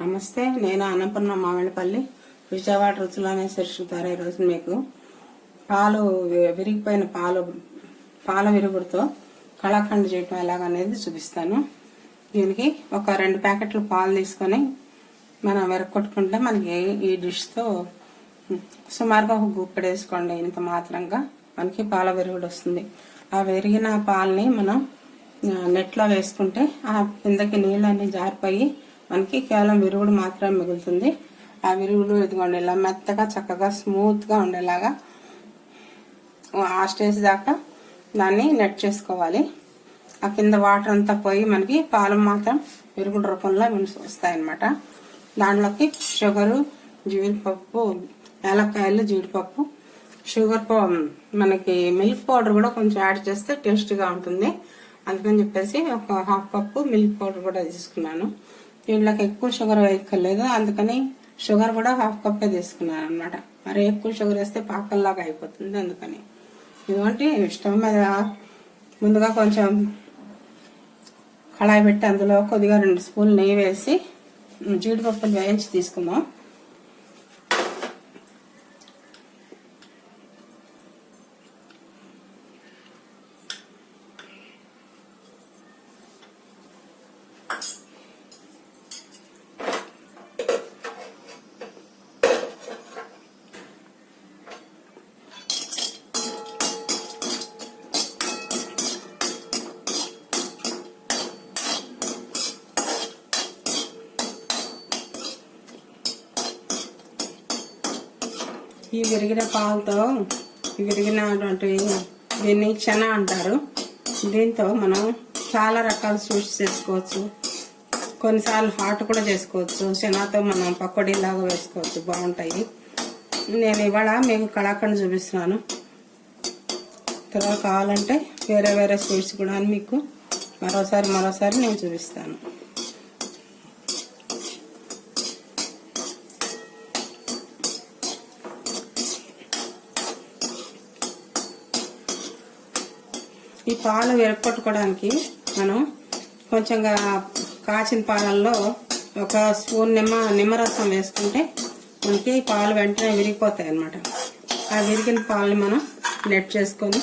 నమస్తే నేను అన్నపూర్ణ మామిడిపల్లి విజయవాడ రుచులు అనే శీర్షిక ద్వారా ఈరోజు మీకు? పాలు విరిగిపోయిన పాలు పాల విరుగుడుతో కళాఖండ్ చేయటం ఎలాగనేది చూపిస్తాను. దీనికి ఒక రెండు ప్యాకెట్లు పాలు తీసుకొని మనం విరగొట్టుకుంటే మనకి ఈ డిష్తో సుమారుగా ఒక గుప్పెడు వేసుకోండి. ఇంత మాత్రంగా మనకి పాల విరుగుడు వస్తుంది. ఆ విరిగిన పాలని మనం నెట్లో వేసుకుంటే ఆ కిందకి నీళ్ళన్నీ జారిపోయి మనకి కేవలం విరుగుడు మాత్రమే మిగులుతుంది. ఆ విరుగుడు ఇదిగోండి ఇలా మెత్తగా చక్కగా స్మూత్గా ఉండేలాగా ఆ స్టేజ్ దాకా దాన్ని నెట్ చేసుకోవాలి. ఆ కింద వాటర్ అంతా పోయి మనకి పాలు మాత్రం విరుగుడు రూపంలో వస్తాయన్నమాట. దాంట్లోకి షుగరు జీడిపప్పు ఏలక్కాయలు జీడిపప్పు షుగర్ మనకి మిల్క్ పౌడర్ కూడా కొంచెం యాడ్ చేస్తే టేస్ట్గా ఉంటుంది. అందుకని చెప్పేసి ఒక హాఫ్ కప్పు మిల్క్ పౌడర్ కూడా తీసుకున్నాను. దీంట్లోకి ఎక్కువ షుగర్ వేయక్కర్లేదు. అందుకని షుగర్ కూడా హాఫ్ కప్పే తీసుకున్నాను అనమాట మరి ఎక్కువ షుగర్ వేస్తే పాకంలాగా అయిపోతుంది అందుకని. ఇదిగోండి స్టవ్ మీద ముందుగా కొంచెం కళాయి పెట్టి అందులో కొద్దిగా రెండు స్పూన్లు నెయ్యి వేసి జీడిపప్పులు వేయించి తీసుకుందాం. ఈ విరిగిన పాలతో విరిగినటువంటి దీన్ని చెన అంటారు. దీంతో మనం చాలా రకాల స్వీట్స్ చేసుకోవచ్చు. కొన్నిసార్లు హాట్ కూడా చేసుకోవచ్చు. చెనాతో మనం పకోడీలాగా వేసుకోవచ్చు. బాగుంటాయి. నేను ఇవాళ మీకు కళాఖండ్ చూపిస్తున్నాను. తర్వాత కావాలంటే వేరే వేరే స్వీట్స్ కూడా మీకు మరోసారి మరోసారి నేను చూపిస్తాను. పాలు విరగొట్టుకోవడానికి మనం కొంచెంగా కాచిన పాలల్లో ఒక స్పూన్ నిమ్మ నిమ్మరసం వేసుకుంటే మనకి పాలు వెంటనే విరిగిపోతాయి అన్నమాట. ఆ విరిగిన పాలని మనం నెట్ చేసుకొని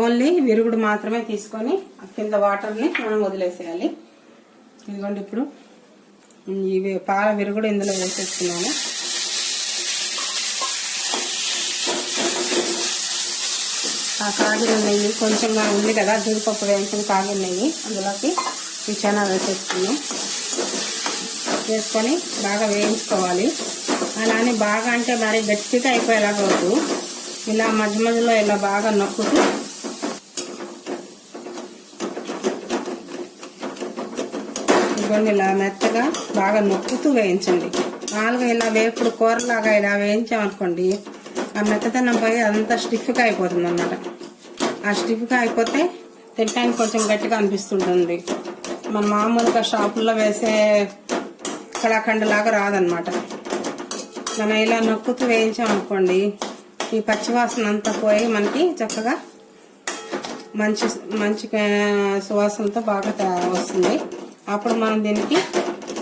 ఓన్లీ విరుగుడు మాత్రమే తీసుకొని కింద వాటర్ని మనం వదిలేసేయాలి. ఇదిగోండి ఇప్పుడు ఇవి పాల విరుగుడు ఇందులో వేసేస్తున్నాము ఆ కాగిన నెయ్యి కొంచెంగా ఉంది కదా జీడిపప్పు వేయించిన కాగిన నెయ్యి అందులోకి ఈ చనా వేసేసుకున్నాం వేసుకొని బాగా వేయించుకోవాలి. అలానే బాగా అంటే మరి గట్టిగా అయిపోయేలాగవద్దు ఇలా మధ్య మధ్యలో ఇలా బాగా నొక్కుతూ ఇదిగోండి ఇలా మెత్తగా బాగా నొక్కుతూ వేయించండి. మామూలుగా ఇలా వేపుడు కూరలాగా ఇలా వేయించామనుకోండి ఆ మెత్తదనం పోయి అదంతా స్టిఫ్గా అయిపోతుంది అన్నమాట ఆ స్టిఫ్గా అయిపోతే తినడానికి కొంచెం గట్టిగా అనిపిస్తుంటుంది. మన మామూలుగా షాపుల్లో వేసే కళాఖండలాగా రాదనమాట మనం ఇలా నొక్కుతూ వేయించామనుకోండి ఈ పచ్చివాసన అంతా పోయి మనకి చక్కగా మంచి మంచి సువాసనతో బాగా వస్తుంది అప్పుడు మనం దీనికి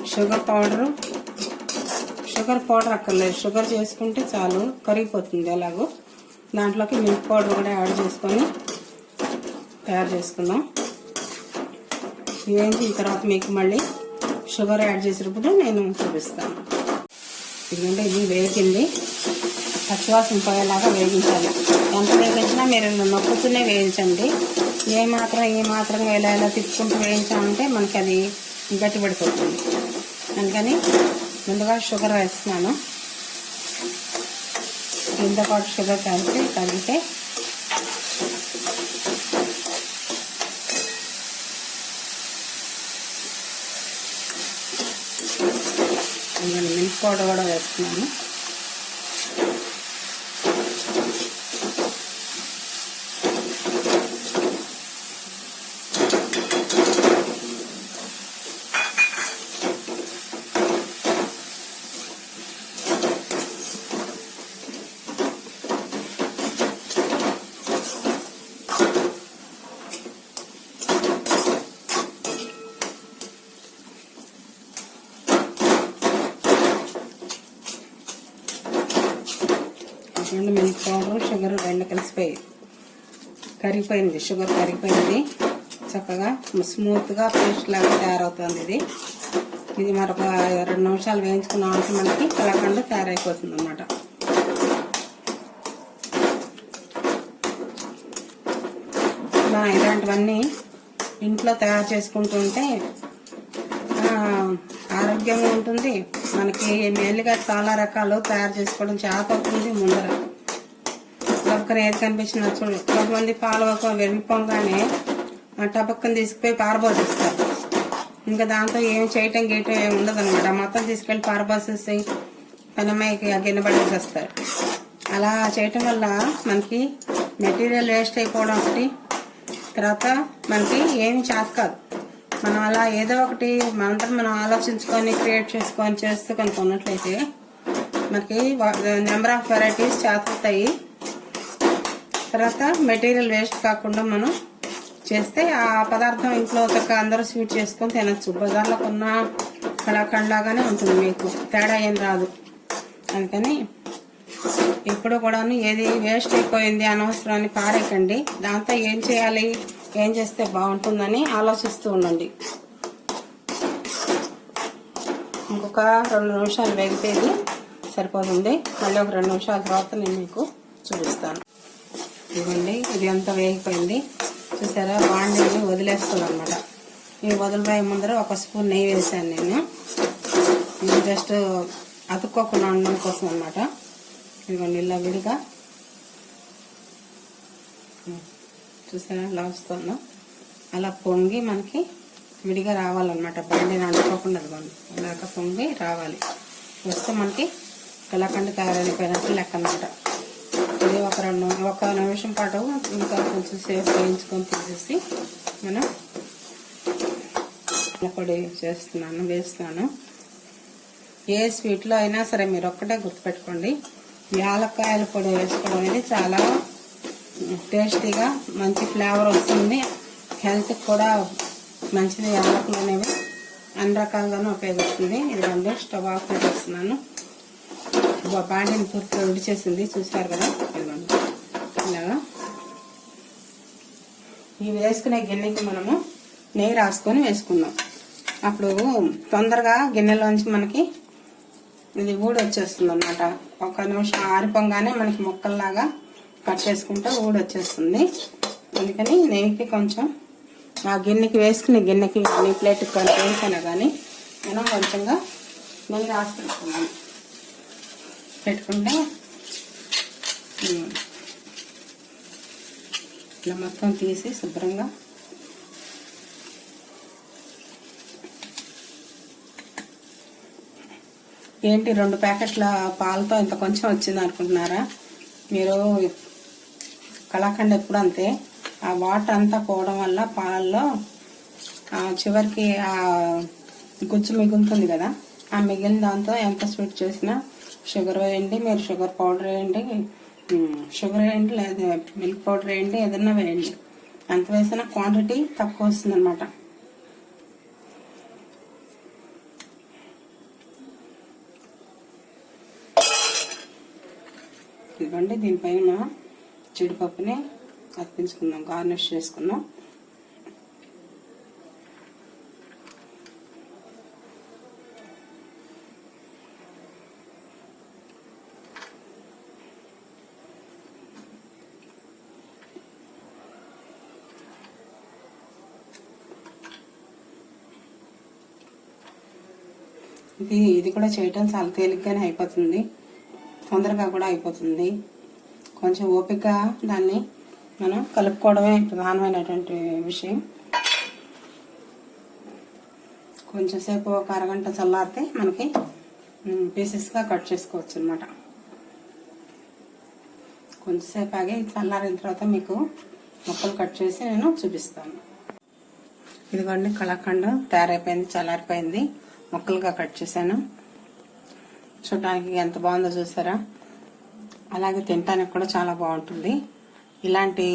షుగర్ పౌడరు షుగర్ పౌడర్ అక్కర్లేదు. షుగర్ చేసుకుంటే చాలు కరిగిపోతుంది ఎలాగో. దాంట్లోకి మిల్క్ పౌడర్ కూడా యాడ్ చేసుకొని తయారు చేసుకుందాం. వేయించిన తర్వాత మీకు మళ్ళీ షుగర్ యాడ్ చేసినప్పుడు నేను చూపిస్తాను. ఎందుకంటే ఇది వేగింది. పచ్చివాసన పోయేలాగా వేగించాలి. ఎంత వేగించినా మీరు నొక్కుతూనే వేయించండి. ఏ మాత్రం ఏ మాత్రం ఇలా ఇలా తిప్పుకుంటూ వేయించామంటే మనకి అది గట్టిపడిపోతుంది. అందుకని ముందుగా షుగర్ వేస్తున్నాను. దీంతో పాటు షుగర్ కలిపి కలిగితే నేను మిల్క్ పౌడర్ కూడా వేస్తున్నాను. రెండు మిల్క్ పౌడర్ షుగర్ రెండు కలిసిపోయి కరిగిపోయింది. షుగర్ కరిగిపోయింది చక్కగా స్మూత్గా పేస్ట్ లాగా తయారవుతుంది ఇది. ఇది మరొక రెండు నిమిషాలు వేయించుకున్న మనకి కలకండ తయారైపోతుంది అన్నమాట. మనం ఇలాంటివన్నీ ఇంట్లో తయారు చేసుకుంటుంటే ఆరోగ్యంగా ఉంటుంది. మనకి మేలుగా చాలా రకాలు తయారు చేసుకోవడం చేత అవుతుంది ముందర. పక్కన ఏది కనిపించిన చూడు. కొంతమంది పాలు ఒక వెళ్ళిపోగానే ఆ టపక్కన తీసుకుపోయి పారబోసిస్తారు. ఇంకా దాంతో ఏం చేయటం గీయటం ఏమి ఉండదు అనమాట మొత్తం తీసుకెళ్ళి పారబోసేసి పనమ్మాయికి గిన్నె వస్తారు అలా చేయటం వల్ల మనకి మెటీరియల్ వేస్ట్ అయిపోవడం ఒకటి. తర్వాత మనకి ఏమి చేత కాదు. మనం అలా ఏదో ఒకటి మనంతా మనం ఆలోచించుకొని క్రియేట్ చేసుకొని చేస్తూ కనుక ఉన్నట్లయితే మనకి నెంబర్ ఆఫ్ వెరైటీస్ చేతవుతాయి. తర్వాత మెటీరియల్ వేస్ట్ కాకుండా మనం చేస్తే ఆ పదార్థం ఇంట్లో చక్కగా అందరూ స్వీట్ చేసుకొని తినచ్చు. బజార్లో కొన్న కళాఖండ్లాగానే ఉంటుంది మీకు. తేడా ఏం రాదు. అందుకని ఎప్పుడు కూడాను ఏది వేస్ట్ అయిపోయింది అనవసరం అని పారేయకండి. దాంతో ఏం చేయాలి? ఏం చేస్తే బాగుంటుందని ఆలోచిస్తూ ఉండండి. ఇంకొక రెండు నిమిషాలు వేగితే ఇది సరిపోతుంది. మళ్ళీ ఒక రెండు నిమిషాల తర్వాత నేను మీకు చూపిస్తాను. ఇదిగోండి ఇది అంతా వేగిపోయింది. చూసారా? బాండీని వదిలేస్తుంది అనమాట ఈ వదిలిపోయే ముందర ఒక స్పూన్ నెయ్యి వేసాను నేను. ఇది జస్ట్ అతుక్కోకుండా ఉండడం కోసం అనమాట ఇదిగోండి ఇలా విడిగా. చూసారా? ఎలా వస్తుందో అలా పొంగి మనకి విడిగా రావాలన్నమాట. బండిని అనుకోకుండా ఇదిగోండి ఇలాగ పొంగి రావాలి. వస్తే మనకి కళాఖండ్ తయారైపోయినట్టు లెక్క అనమాట ఇది ఒక రెండు ఒక నిమిషం పాటు ఇంకా కొంచెం సేపు వేయించుకొని తీసేసి మనం పొడి చేస్తున్నాను వేస్తున్నాను. ఏ స్వీట్లో అయినా సరే మీరు ఒక్కటే గుర్తుపెట్టుకోండి. యాలక్కాయల పొడి వేసుకోవడం అనేది చాలా టేస్టీగా మంచి ఫ్లేవర్ వస్తుంది. హెల్త్కి కూడా మంచిది. యాలకులు అనేవి అన్ని రకాలుగానూ ఉపయోగిస్తుంది. ఇదిగోండి స్టవ్ ఆఫ్ చేస్తున్నాను. బాండిని పూర్తిగా విడిచేసింది. చూసారు కదా? ఇదిగోండి. ఇలాగా. ఇవి వేసుకునే గిన్నెకి మనము నెయ్యి రాసుకొని వేసుకుందాం. అప్పుడు తొందరగా గిన్నెలోంచి మనకి ఇది ఊడి వచ్చేస్తుంది అన్నమాట ఒక నిమిషం ఆరిపోగానే మనకి ముక్కల్లాగా కట్ చేసుకుంటే ఊడి వచ్చేస్తుంది. అందుకని నెయ్యికి కొంచెం ఆ గిన్నెకి వేసుకుని గిన్నెకి కానీ ప్లేట్కి కానీ వేసినా కానీ నేను కొంచెంగా నెయ్యి రాసి పెట్టుకున్నాను పెట్టుకుంటే ఇలా మొత్తం తీసి శుభ్రంగా ఏంటి రెండు ప్యాకెట్ల పాలతో ఇంత కొంచెం వచ్చింది అనుకుంటున్నారా? మీరు కళాఖండ్ ఎప్పుడు అంతే. ఆ వాటర్ అంతా పోవడం వల్ల పాలల్లో ఆ చివరికి ఆ గుజ్జు మిగులుతుంది కదా. ఆ మిగిలిన దాంతో ఎంత స్వీట్ చేసినా షుగర్ వేయండి మీరు షుగర్ పౌడర్ వేయండి షుగర్ వేయండి లేదా మిల్క్ పౌడర్ వేయండి ఏదన్నా వేయండి. ఎంత వేసినా క్వాంటిటీ తక్కువ వస్తుంది అనమాట ఇదిగోండి దీనిపైన జీడిపప్పుని అర్పించుకుందాం గార్నిష్ చేసుకుందాం. ఇది ఇది కూడా చేయటం చాలా తేలిగ్గానే అయిపోతుంది. తొందరగా కూడా అయిపోతుంది. కొంచెం ఓపిక దాన్ని మనం కలుపుకోవడమే ప్రధానమైనటువంటి విషయం. కొంచెంసేపు ఒక అరగంట చల్లారితే మనకి పీసెస్గా కట్ చేసుకోవచ్చు అనమాట కొంచెంసేపు ఆగి చల్లారిన తర్వాత మీకు ముక్కలు కట్ చేసి నేను చూపిస్తాను. ఇదిగోండి కళాఖండ్ తయారైపోయింది చల్లారిపోయింది. ముక్కలుగా కట్ చేశాను. చూడటానికి ఎంత బాగుందో చూసారా? అలాగే తినడానికి కూడా చాలా బాగుంటుంది. ఇలాంటి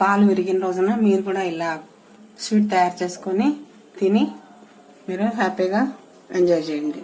పాలు విరిగిన రోజున మీరు కూడా ఇలా స్వీట్ తయారు చేసుకొని తిని మీరు హ్యాపీగా ఎంజాయ్ చేయండి.